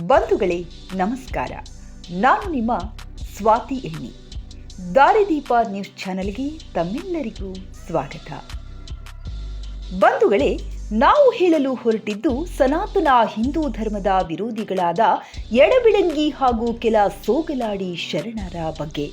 ಬಂಧುಗಳೇ, ನಮಸ್ಕಾರ. ನಾನು ನಿಮ್ಮ ಸ್ವಾತಿ ಎಣ್ಣಿ ದಾರಿದೀಪ ನ್ಯೂಸ್ ಚಾನೆಲ್ಗೆ ತಮ್ಮೆಲ್ಲರಿಗೂ ಸ್ವಾಗತ. ಬಂಧುಗಳೇ, ನಾವು ಹೇಳಲು ಹೊರಟಿದ್ದು ಸನಾತನ ಹಿಂದೂ ಧರ್ಮದ ವಿರೋಧಿಗಳಾದ ಎಡಬಿಳಂಗಿ ಹಾಗೂ ಕೆಲ ಸೋಗಲಾಡಿ ಶರಣರ ಬಗ್ಗೆ.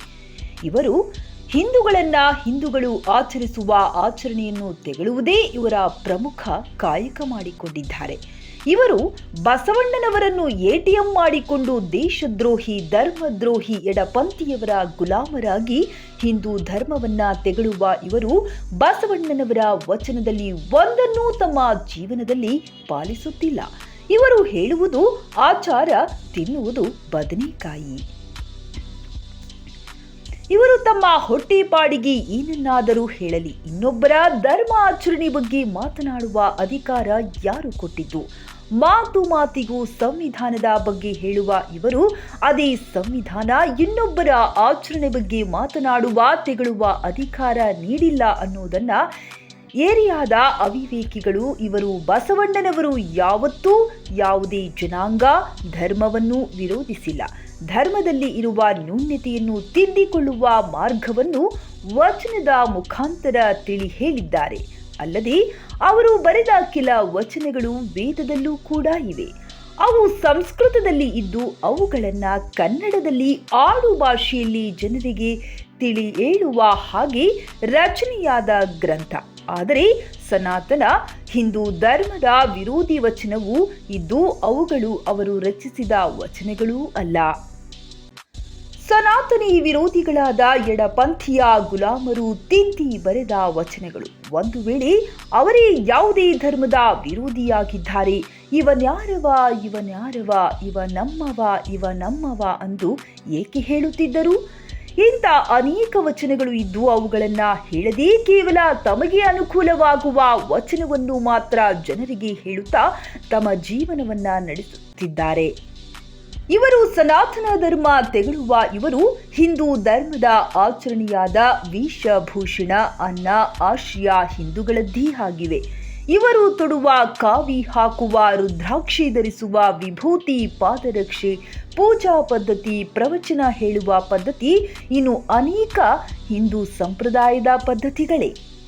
ಇವರು ಹಿಂದೂಗಳನ್ನ ಹಿಂದೂಗಳು ಆಚರಿಸುವ ಆಚರಣೆಯನ್ನು ತೆಗಳುವುದೇ ಇವರ ಪ್ರಮುಖ ಕಾಯಕ ಮಾಡಿಕೊಂಡಿದ್ದಾರೆ. ಇವರು ಬಸವಣ್ಣನವರನ್ನು ಎಟಿಎಂ ಮಾಡಿಕೊಂಡು ದೇಶದ್ರೋಹಿ, ಧರ್ಮದ್ರೋಹಿ ಎಡಪಂಥಿಯವರ ಗುಲಾಮರಾಗಿ ಹಿಂದೂ ಧರ್ಮವನ್ನ ತೆಗಳುವ ಇವರು ಬಸವಣ್ಣನವರ ವಚನದಲ್ಲಿ ಒಂದನ್ನೂ ತಮ್ಮ ಜೀವನದಲ್ಲಿ ಪಾಲಿಸುತ್ತಿಲ್ಲ. ಇವರು ಹೇಳುವುದು, ಆಚಾರ ತಿನ್ನುವುದು ಬದನೆಕಾಯಿ. ಇವರು ತಮ್ಮ ಹೊಟ್ಟೆಪಾಡಿಗೆ ಏನನ್ನಾದರೂ ಹೇಳಲಿ. ಇನ್ನೊಬ್ಬರ ಧರ್ಮ ಆಚರಣೆ ಬಗ್ಗೆ ಮಾತನಾಡುವ ಅಧಿಕಾರ ಯಾರು ಕೊಟ್ಟಿದ್ದು? ಮಾತು ಮಾತಿಗೂ ಸಂವಿಧಾನದ ಬಗ್ಗೆ ಹೇಳುವ ಇವರು, ಅದೇ ಸಂವಿಧಾನ ಇನ್ನೊಬ್ಬರ ಆಚರಣೆ ಬಗ್ಗೆ ಮಾತನಾಡುವ, ತೆಗಳುವ ಅಧಿಕಾರ ನೀಡಿಲ್ಲ ಅನ್ನೋದನ್ನು ಏರಿಯಾದ ಅವಿವೇಕಿಗಳು ಇವರು ಬಸವಣ್ಣನವರು ಯಾವತ್ತೂ ಯಾವುದೇ ಜನಾಂಗ, ಧರ್ಮವನ್ನು ವಿರೋಧಿಸಿಲ್ಲ. ಧರ್ಮದಲ್ಲಿ ಇರುವ ನ್ಯೂನ್ಯತೆಯನ್ನು ತಿದ್ದಿಕೊಳ್ಳುವ ಮಾರ್ಗವನ್ನು ವಚನದ ಮುಖಾಂತರ ತಿಳಿ ಹೇಳಿದ್ದಾರೆ. ಅಲ್ಲದೆ ಅವರು ಬರೆದ ಕೆಲ ವಚನಗಳು ವೇದದಲ್ಲೂ ಕೂಡ ಇವೆ. ಅವು ಸಂಸ್ಕೃತದಲ್ಲಿ ಇದ್ದು ಅವುಗಳನ್ನು ಕನ್ನಡದಲ್ಲಿ ಆಡು ಭಾಷೆಯಲ್ಲಿ ಜನರಿಗೆ ತಿಳಿ ಹೇಳುವ ಹಾಗೆ ರಚನೆಯಾದ ಗ್ರಂಥ. ಆದರೆ ಸನಾತನ ಹಿಂದೂ ಧರ್ಮದ ವಿರೋಧಿ ವಚನವೂ ಇದ್ದು ಅವುಗಳು ಅವರು ರಚಿಸಿದ ವಚನಗಳೂ ಅಲ್ಲ. ಸನಾತನಿ ವಿರೋಧಿಗಳಾದ ಎಡಪಂಥೀಯ ಗುಲಾಮರು ತಿದ್ದಿ ಬರೆದ ವಚನಗಳು. ಒಂದು ವೇಳೆ ಅವರೇ ಯಾವುದೇ ಧರ್ಮದ ವಿರೋಧಿಯಾಗಿದ್ದಾರೆ ಇವನ್ಯಾರವ ಇವನ್ಯಾರವ ಇವ ನಮ್ಮವ ಇವ ನಮ್ಮವ ಅಂದು ಏಕೆ ಹೇಳುತ್ತಿದ್ದರು? ಇಂಥ ಅನೇಕ ವಚನಗಳು ಇದ್ದು ಅವುಗಳನ್ನು ಹೇಳದೇ ಕೇವಲ ತಮಗೆ ಅನುಕೂಲವಾಗುವ ವಚನವನ್ನು ಮಾತ್ರ ಜನರಿಗೆ ಹೇಳುತ್ತಾ ತಮ್ಮ ಜೀವನವನ್ನು ನಡೆಸುತ್ತಿದ್ದಾರೆ. ಇವರು ಸನಾತನ ಧರ್ಮ ತೆಗಳುವ ಇವರು ಹಿಂದೂ ಧರ್ಮದ ಆಚರಣೆಯಾದ ವೇಷಭೂಷಣ, ಅನ್ನ, ಆಶ್ರಯ ಹಿಂದೂಗಳದ್ದೇ ಆಗಿವೆ. ಇವರು ತೊಡುವ ಕಾವಿ ಹಾಕುವ, ರುದ್ರಾಕ್ಷಿ ಧರಿಸುವ, ವಿಭೂತಿ ಪಾದರಕ್ಷೆ, ಪೂಜಾ ಪದ್ಧತಿ, ಪ್ರವಚನ ಹೇಳುವ ಪದ್ಧತಿ ಇನ್ನು ಅನೇಕ ಹಿಂದೂ ಸಂಪ್ರದಾಯದ ಪದ್ಧತಿಗಳೇ.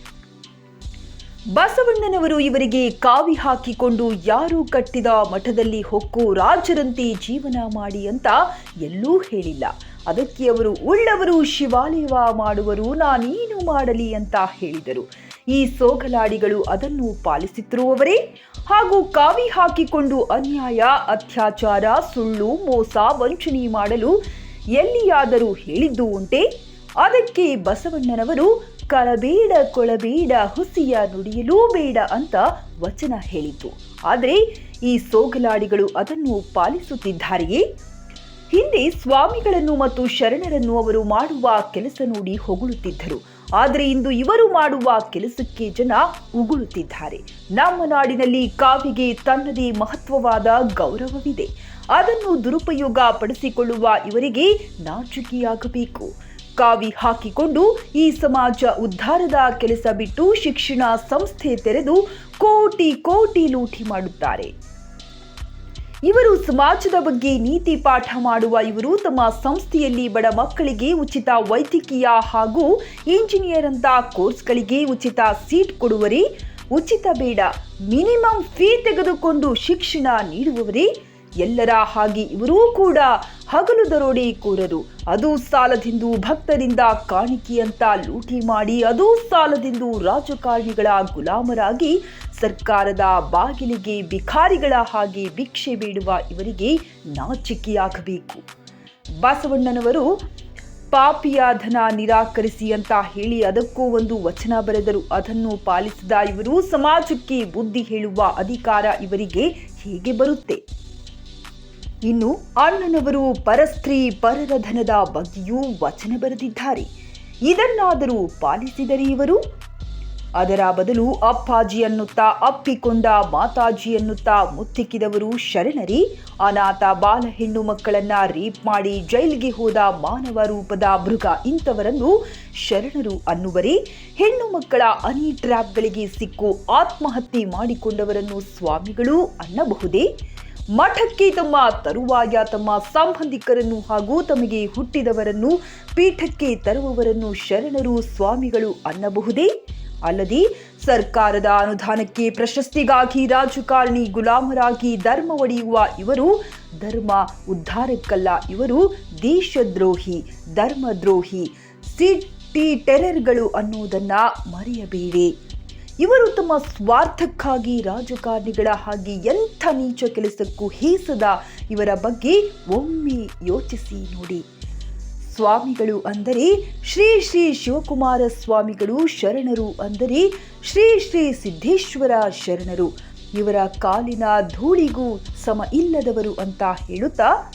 ಬಸವಣ್ಣನವರು ಇವರಿಗೆ ಕಾವಿ ಹಾಕಿಕೊಂಡು ಯಾರು ಕಟ್ಟಿದ ಮಠದಲ್ಲಿ ಹೊಕ್ಕು ರಾಜರಂತೆ ಜೀವನ ಮಾಡಿ ಅಂತ ಎಲ್ಲೂ ಹೇಳಿಲ್ಲ. ಅದಕ್ಕೆ ಅವರು, ಉಳ್ಳವರು ಶಿವಾಲಯವ ಮಾಡುವರು, ನಾನೇನು ಮಾಡಲಿ ಅಂತ ಹೇಳಿದರು. ಈ ಸೋಗಲಾಡಿಗಳು ಅದನ್ನು ಪಾಲಿಸುತ್ತಿರುವವರೇ ಹಾಗೂ ಕಾವಿ ಹಾಕಿಕೊಂಡು ಅನ್ಯಾಯ, ಅತ್ಯಾಚಾರ, ಸುಳ್ಳು, ಮೋಸ, ವಂಚನೆ ಮಾಡಲು ಎಲ್ಲಿಯಾದರೂ ಹೇಳಿದ್ದು ಉಂಟೆ. ಅದಕ್ಕೆ ಬಸವಣ್ಣನವರು ಕಳಬೇಡ ಕೊಳಬೇಡ, ಹುಸಿಯ ನುಡಿಯಲೂ ಬೇಡ ಅಂತ ವಚನ ಹೇಳಿತು. ಆದರೆ ಈ ಸೋಗಲಾಡಿಗಳು ಅದನ್ನು ಪಾಲಿಸುತ್ತಿದ್ದಾರೆಯೇ? ಹಿಂದೆ ಸ್ವಾಮಿಗಳನ್ನು ಮತ್ತು ಶರಣರನ್ನು ಅವರು ಮಾಡುವ ಕೆಲಸ ನೋಡಿ ಹೊಗಳುತ್ತಿದ್ದರು. ಆದರೆ ಇಂದು ಇವರು ಮಾಡುವ ಕೆಲಸಕ್ಕೆ ಜನ ಉಗುಳುತ್ತಿದ್ದಾರೆ. ನಮ್ಮ ನಾಡಿನಲ್ಲಿ ಕಾವಿಗೆ ತನ್ನದೇ ಮಹತ್ವವಾದ ಗೌರವವಿದೆ. ಅದನ್ನು ದುರುಪಯೋಗ ಪಡಿಸಿಕೊಳ್ಳುವ ಇವರಿಗೆ ನಾಚಿಕೆಯಾಗಬೇಕು ಕಾವಿ ಹಾಕಿಕೊಂಡು ಈ ಸಮಾಜ ಉದ್ಧಾರದ ಕೆಲಸ ಬಿಟ್ಟು ಶಿಕ್ಷಣ ಸಂಸ್ಥೆ ತೆರೆದು ಕೋಟಿ ಕೋಟಿ ಲೂಟಿ ಮಾಡುತ್ತಾರೆ. ಇವರು ಸಮಾಜದ ಬಗ್ಗೆ ನೀತಿ ಪಾಠ ಮಾಡುವ ಇವರು ತಮ್ಮ ಸಂಸ್ಥೆಯಲ್ಲಿ ಬಡ ಮಕ್ಕಳಿಗೆ ಉಚಿತ ವೈದ್ಯಕೀಯ ಹಾಗೂ ಇಂಜಿನಿಯರ್ ಅಂತ ಕೋರ್ಸ್ಗಳಿಗೆ ಉಚಿತ ಸೀಟ್ ಕೊಡುವರೇ, ಉಚಿತ ಬೇಡ, ಮಿನಿಮಮ್ ಫೀ ತೆಗೆದುಕೊಂಡು ಶಿಕ್ಷಣ ನೀಡುವವರೇ ಎಲ್ಲರ ಹಾಗೆ ಇವರೂ ಕೂಡ ಹಗಲು ದರೋಡೆಕೋರರು ಅದು ಸಾಲದಿಂದು ಭಕ್ತರಿಂದ ಕಾಣಿಕೆಯಂತ ಲೂಟಿ ಮಾಡಿ ಅದು ಸಾಲದಿಂದು ರಾಜಕಾರಣಿಗಳ ಗುಲಾಮರಾಗಿ ಸರ್ಕಾರದ ಬಾಗಿಲಿಗೆ ಬಿಖಾರಿಗಳ ಹಾಗೆ ಭಿಕ್ಷೆ ಬೇಡುವ ಇವರಿಗೆ ನಾಚಿಕೆಯಾಗಬೇಕು. ಬಸವಣ್ಣನವರು ಪಾಪಿಯ ಧನ ನಿರಾಕರಿಸಿ ಅಂತ ಹೇಳಿ ಅದಕ್ಕೂ ಒಂದು ವಚನ ಬರೆದರು. ಅದನ್ನು ಪಾಲಿಸಿದ ಇವರು ಸಮಾಜಕ್ಕೆ ಬುದ್ಧಿ ಹೇಳುವ ಅಧಿಕಾರ ಇವರಿಗೆ ಹೇಗೆ ಬರುತ್ತೆ? ಇನ್ನು ಅಣ್ಣನವರು ಪರಸ್ತ್ರೀ ಪರರ ಧನದ ಬಗ್ಗೆಯೂ ವಚನ ಬರೆದಿದ್ದಾರೆ. ಇದನ್ನಾದರೂ ಪಾಲಿಸಿದರೆ ಇವರು? ಅದರ ಬದಲು ಅಪ್ಪಾಜಿ ಅನ್ನುತ್ತಾ ಅಪ್ಪಿಕೊಂಡ ಮಾತಾಜಿ ಅನ್ನುತ್ತಾ ಮುತ್ತಿಕ್ಕಿದವರು ಶರಣರಿ. ಅನಾಥ ಬಾಲ ಹೆಣ್ಣು ಮಕ್ಕಳನ್ನ ರೇಪ್ ಮಾಡಿ ಜೈಲಿಗೆ ಹೋದ ಮಾನವ ರೂಪದ ಮೃಗ ಇಂಥವರನ್ನು ಶರಣರು ಅನ್ನುವರೇ? ಹೆಣ್ಣು ಮಕ್ಕಳ ಅನಿ ಟ್ರ್ಯಾಪ್ಗಳಿಗೆ ಸಿಕ್ಕು ಆತ್ಮಹತ್ಯೆ ಮಾಡಿಕೊಂಡವರನ್ನು ಸ್ವಾಮಿಗಳು ಅನ್ನಬಹುದೇ? ಮಠಕ್ಕೆ ತಮ್ಮ ತರುವಾಯ ತಮ್ಮ ಸಂಬಂಧಿಕರನ್ನು ಹಾಗೂ ತಮಗೆ ಹುಟ್ಟಿದವರನ್ನು, ಪೀಠಕ್ಕೆ ತರುವವರನ್ನು ಶರಣರು ಸ್ವಾಮಿಗಳು ಅನ್ನಬಹುದೇ? ಅಲ್ಲದೆ ಸರ್ಕಾರದ ಅನುದಾನಕ್ಕೆ ಪ್ರಶಸ್ತಿಗಾಗಿ ರಾಜಕಾರಣಿ ಗುಲಾಮರಾಗಿ ಧರ್ಮ ಒಡೆಯುವ ಇವರು, ಧರ್ಮ ಉದ್ಧಾರಕ್ಕಲ್ಲ ಇವರು, ದೇಶದ್ರೋಹಿ, ಧರ್ಮದ್ರೋಹಿ, ಸಿಟಿ ಟೆರರ್ಗಳು ಅನ್ನುವುದನ್ನು ಮರೆಯಬೇಡಿ. ಇವರು ತಮ್ಮ ಸ್ವಾರ್ಥಕ್ಕಾಗಿ ರಾಜಕಾರಣಿಗಳ ಹಾಗೆ ಎಂಥ ನೀಚ ಕೆಲಸಕ್ಕೂ ಹೀಸದ ಇವರ ಬಗ್ಗೆ ಒಮ್ಮೆ ಯೋಚಿಸಿ ನೋಡಿ. ಸ್ವಾಮಿಗಳು ಅಂದರೆ ಶ್ರೀ ಶ್ರೀ ಶಿವಕುಮಾರ ಸ್ವಾಮಿಗಳು ಶರಣರು ಅಂದರೆ ಶ್ರೀ ಶ್ರೀ ಸಿದ್ದೇಶ್ವರ ಶರಣರು. ಇವರ ಕಾಲಿನ ಧೂಳಿಗೂ ಸಮ ಇಲ್ಲದವರು ಅಂತ ಹೇಳುತ್ತಾ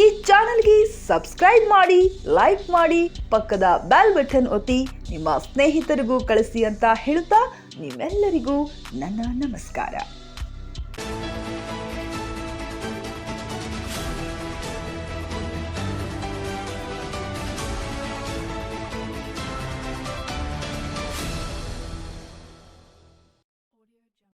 ಈ ಚಾನಲ್ಗೆ ಸಬ್ಸ್ಕ್ರೈಬ್ ಮಾಡಿ, ಲೈಕ್ ಮಾಡಿ, ಪಕ್ಕದ ಬೆಲ್ ಬಟನ್ ಒತ್ತಿ ನಿಮ್ಮ ಸ್ನೇಹಿತರಿಗೂ ಕಳಿಸಿ ಅಂತ ಹೇಳುತ್ತಾ ನಿಮ್ಮೆಲ್ಲರಿಗೂ ನನ್ನ ನಮಸ್ಕಾರ.